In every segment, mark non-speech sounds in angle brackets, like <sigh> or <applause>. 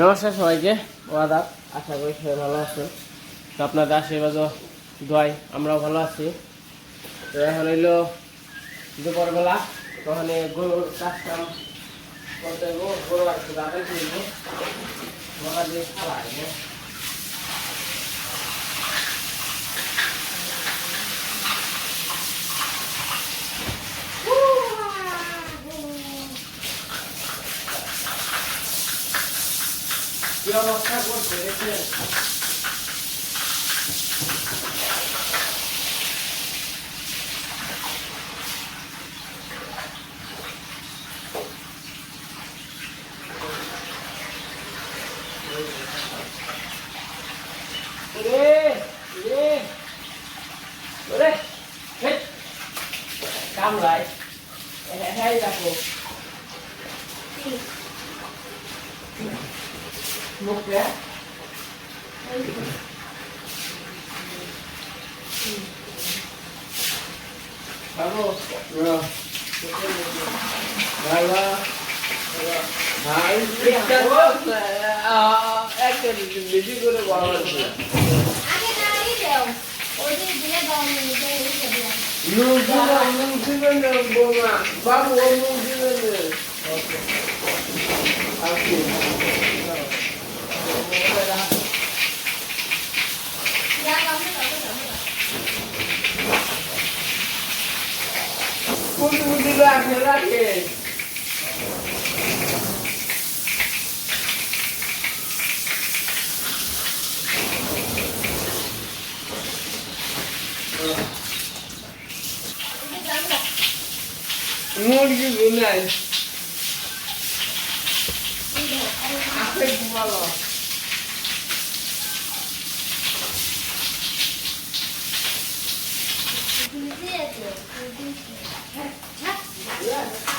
নমস্কার সবাইকে, ওয়াদাব, আশা করি সবাই ভালো আছেন তো আপনাদের আশীর্বাদ দোয়াই, আমরাও ভালো আছি। তো এখন হইল দুপুরবেলা বেলা ওখানে গরুর কাজ কাম করতে গরু আর দাদা হইব কি অবস্থা করছে দেখছেন রে রে রে হেট কামড়াই হ্যাঁ দেখো মুখে বাবু ভালো একটা বেশি করে বড় হচ্ছে আগে দাঁড়িয়ে যাও ওই যে দিলে দাও নিতে এসে দিলাম নুপুরা নুপুরা বোমা বাবু 嗯。我给你做呢。那太贵了。你别这样子，别这样子。দাদা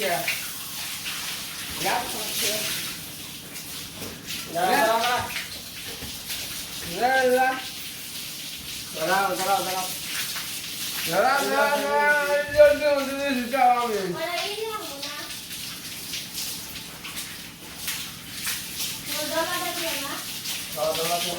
来来来，来来来，来来来，来来来，要这种真的是叫方便。我来一辆好了，我到哪去拿？到到哪去拿？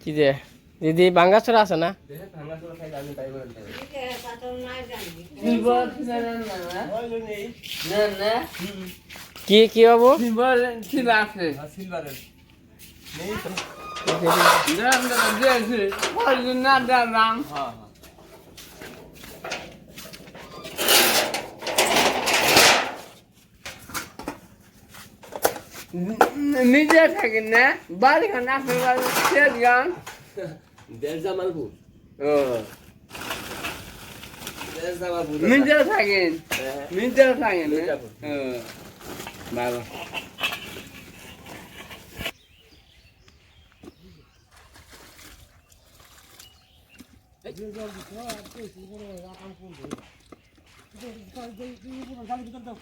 কি যে দিদি বাঙ্গাচোরা আছে না কি কি বাবু নিজে থাকেন না বাড়ি খান আপনার বাড়ি শেষ গান দেড় জামালপুর ও নিজে থাকেন নিজে থাকেন ভালো দাও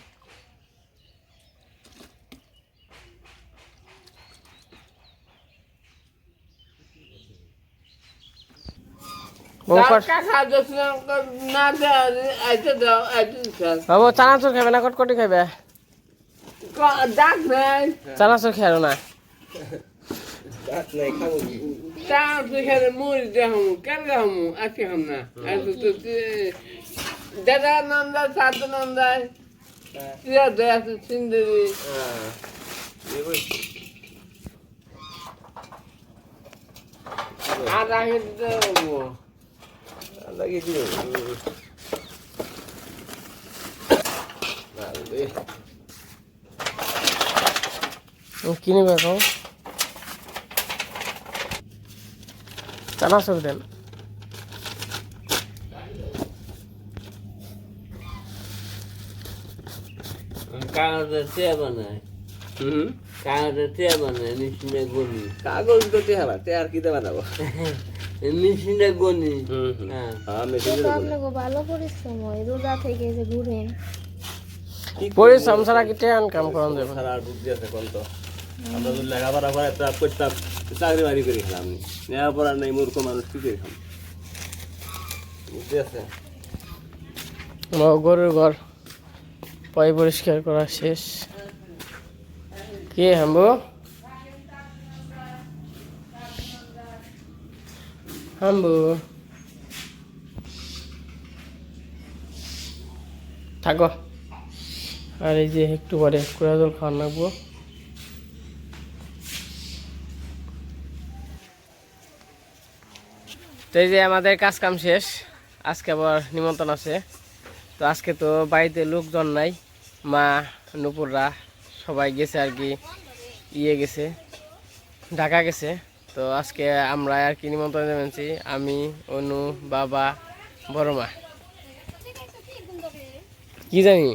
বাবু চানাচুর খাবে না কটকটি খাবে চানাচুর খেলো না। দাদা নন্দা সাত নন্দায় সিন্দিরি হ্যাঁ। আর দিতে হব লাগিয়ে দিও। না, রে। কি নিবে এখন? চানাচুর দেন। কাগজ তো টেহারা টেহার কিতে বানাবো? <laughs> নিশ্চিন্তে গনি। হ্যাঁ। আমি তো আপনাকে ভালো পরিশ্রম হয় রোজা থেকে যে ঘুরেন। পরিশ্রম ছাড়া কি টেন কাম করান যাবে। সারা আর বুদ্ধি আছে কোন তো? আমরা যদি লেখাপড়া করে তা করতাম চাকরি বাড়ি করে খেলাম। লেখাপড়া নেই মূর্খ মানুষ কি করে খাম? বুদ্ধি আছে। গরুর ঘর পয় পরিষ্কার করা শেষ। কি হাম্বু হাম্বু থাকো। আর এই যে একটু পরে কুড়া জল খাওয়ান লাগবো। তো এই যে আমাদের কাজ কাম শেষ, আজকে আবার নিমন্ত্রণ আছে। তো আজকে তো বাড়িতে লোকজন নাই, মা, নুপুররা, সবাই গেছে আর কি ইয়ে গেছে, ঢাকা গেছে। তো আজকে আমরা আর কি নিমন্ত্রণ জানাচ্ছি, আমি, অনু, বাবা বড় মা কি জানি?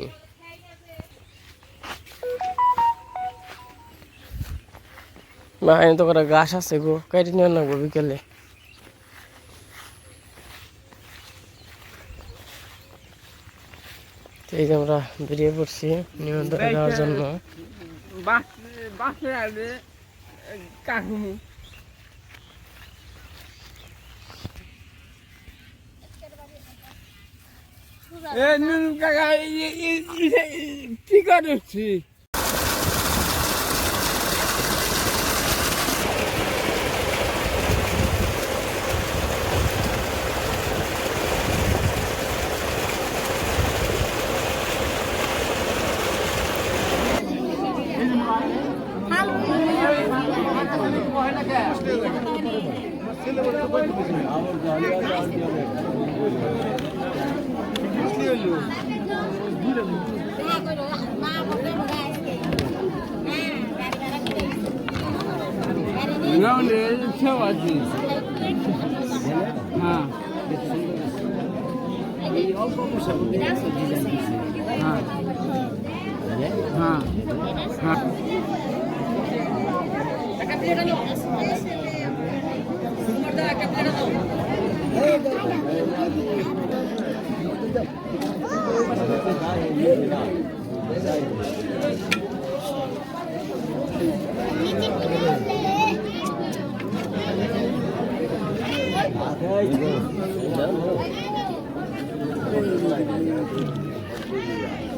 মা তো কটা গাছ আছে গো, কেটে নিয়ে নেব বিকেলে। এই যে আমরা বেরিয়ে পড়ছি নিমন্ত্রণ দেওয়ার জন্য। বাস এ নুন কাকা কি করছি গাউনে সেও আছি হ্যাঁ হ্যাঁ হ্যাঁ হ্যাঁ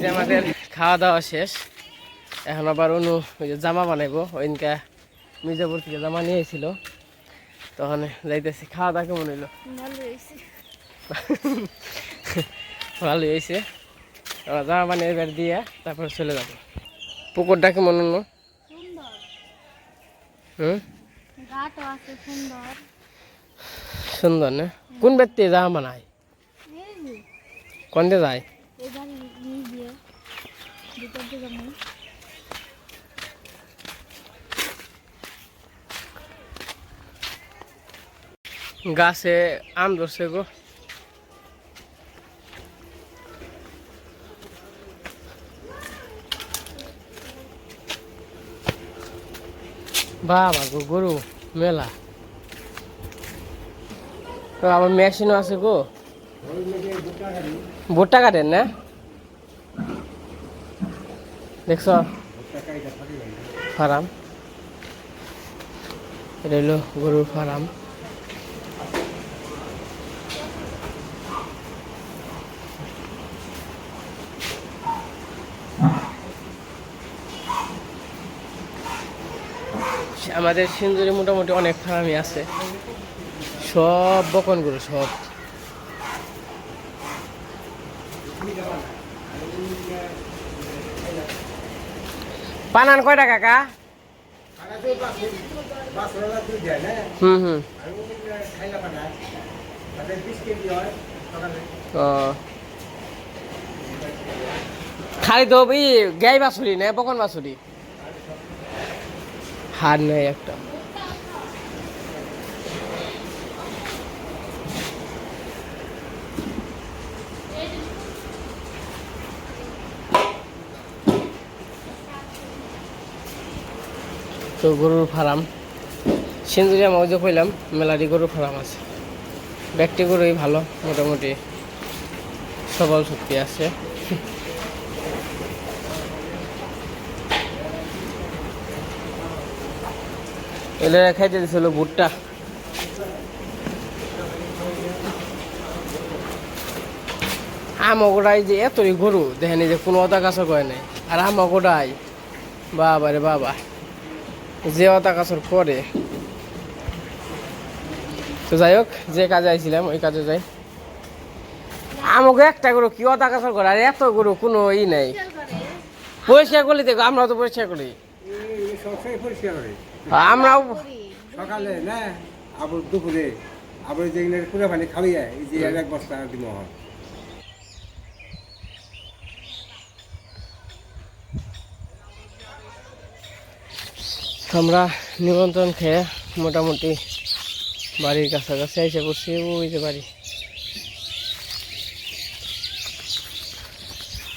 যে আমাদের খাওয়া দাওয়া শেষ। এখন আবার অনু ওই যে জামা বানাইবো। ওইদিনকে মির্জাপুর থেকে জামা নিয়ে এসেছিল তখন যাইতেছি। খাওয়া দাওয়া কেমন হইল? ভালো হয়েছে। <laughs> জামা বানিয়ে এবার দিয়ে তারপরে চলে যাব। পুকুরটা কেমন হলো হুম? আছে সুন্দর। সুন্দর না কোন ব্যক্তি জামা বানায় এই যে কোন দিয়ে যায় এই বাড়ির নিচ দিয়ে ভিতর দিকে আমি গাছে আম ধরছে গো বাবা গো গরু মেলা তো আমার মেশিনও আছে গো। ভুট্টা কাটেন না? দেখছ? ফার্ম। এটা গরুর ফার্ম। আমাদের সিন্দুরে মোটামুটি অনেক ফার্মই আছে। সব বকনগুলো সব। পানান কয়টা কাকা? হুম হুম। খালি তো গাই বাছুরি না, বকন বাছুরি? হার নেই একটা। তো গরুর ফার্ম। সিন্দুরি আমি ওই যে কইলাম মেলারি গরুর ফার্ম আছে। ব্যক্তি গরুই ভালো, মোটামুটি সবল শক্তি আছে। এলে খাইতে দিছিল ভুট্টা। আমগোড়াই যে এতই গরু, দেখেনি যে কোনো অতা কাছে কয় নাই। আর আমগোড়াই বাবা রে বাবা। যে অতা কাছর করে তো যাই হোক, যে কাজে আইছিলাম, ওই কাজে যাই। আমাকে একটা গরু কি অতা কাছর করে আর এত গরু, কোনো ই নাই। পরিষ্কার করলি দেখো আমরা তো পরিষ্কার করি। আমরাও সকালে, না? আবার দুপুরে। আবার যেগুলো পুরো যে এক বস্তা দিব হয় আমরা নিমন্ত্রণ খেয়ে মোটামুটি বাড়ির কাছাকাছি এসে পড়ছি ওই যে বাড়ি।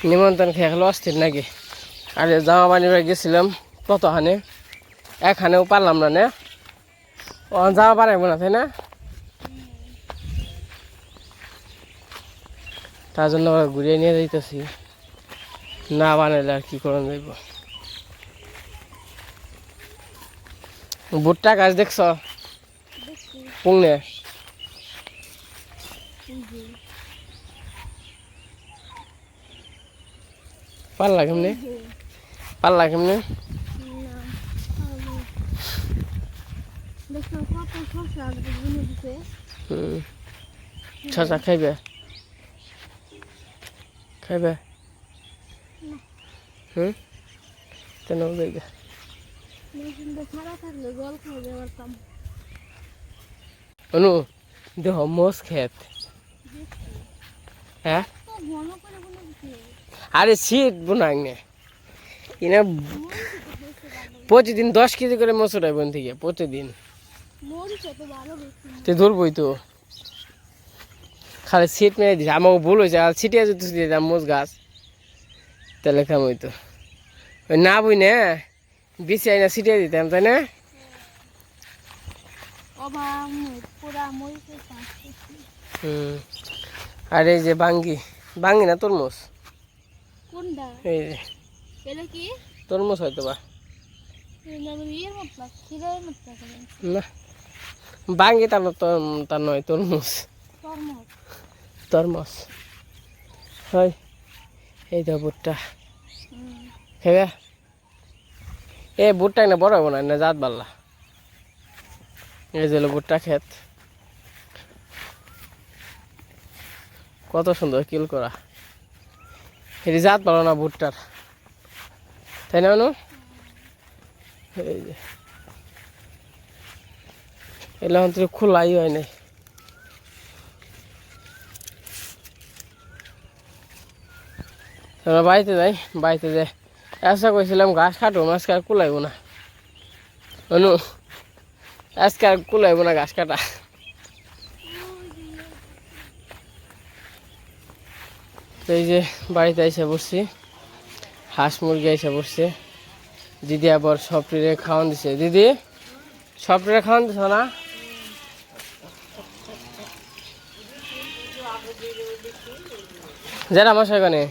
নিমন্ত্রণ খেয়ে খেলো অস্থির নাকি? আরে জামা বানিয়ে গেছিলাম কতখানে একখানেও পারলাম না নে। ও জামা বানাইব না, তাই না? তার জন্য ঘুরিয়ে নিয়ে যাইতেছি। না বানাইলে আর কি করা যাইব? ভুট্টা গাছ দেখছ? পুংনে। পারলা কেমনে? পারলা কেমনে? ছচা খাইবে? খাইবে? হুম? তেন যাইবে মেশিনটা ছাড়া থাকলে জল খাইতে পারতাম অনু দেহ মোষ খেত। হ্যাঁ? আরে শীত বোনাং নে। ইনা প্রতিদিন দশ কেজি করে মসুর হয় বোন থেকে, প্রতিদিন। তুই ধরবই তো। খালি সিট মেরে দিস, আমাকে ভুল হয়েছে, আর ছিটিয়ে যদি মোজ গাছ, তাহলে কাম হইতো না বুই না। বিছি আইনা ছিটিয়ে দিতাম তাই না? আর এই যে বাঙ্গি বাঙ্গি না তরমুজ? এই যে। তরমুজ হয়তো বা। না। বাঙ্গি তার তার নয় তরমুজ। তরমুজ। হয়। এই তো ভুট্টা খেবে এ, ভুট্টা না বড় হব না না জাত বাল্লা এই যে ভুট্টা ক্ষেত। কত সুন্দর কিল করা। এটি জাত ভালো না ভুট্টার। তাই না মানু এই যে। এগুলো অন্তত খোলাই হয় নাই। বাড়িতে যাই বাড়িতে যাই। আশা করছিলাম ঘাস কাটো আজকে আর কুলাইব না। অনু, আজকে আর কুলাইব না ঘাস কাটা। এই যে বাড়িতে এসে বসছি হাঁস মুরগি এসে বসছে দিদি আবার সবটিরে খাওয়ান দিছে। দিদি সবটিরে খাওয়ান দিছ না? যারা আমার সেখানে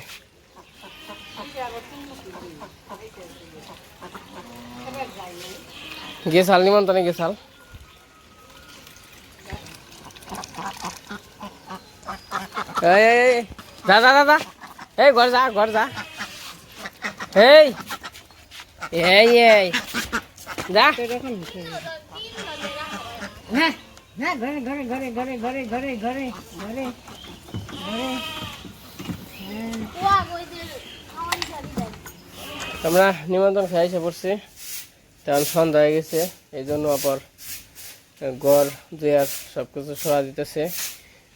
গেছাল নিমন্ত্রণে গেছাল এই এই, এই, যা যা যা যা এই ঘর যা ঘর যা এই এই এই যা ওয়া বইদের খাওয়ান চালি দেয় আমরা নিমন্ত্রণ খেয়ে এসে পড়ছি তখন সন্ধ্যা হয়ে গেছে এই জন্য আবার গড় দেয়ার সব কিছু সরা দিতেছে।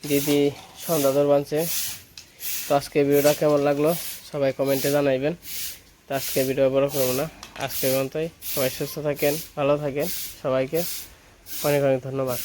দিদি সন্ধ্যা ধর বানছে। তো আজকে ভিডিওটা কেমন লাগল সবাই কমেন্টে জানাইবেন। তো আজকে ভিডিও বড় করব না। আজকে পর্যন্তই। সবাই সুস্থ থাকেন, ভালো থাকেন। সবাইকে অনেক অনেক ধন্যবাদ।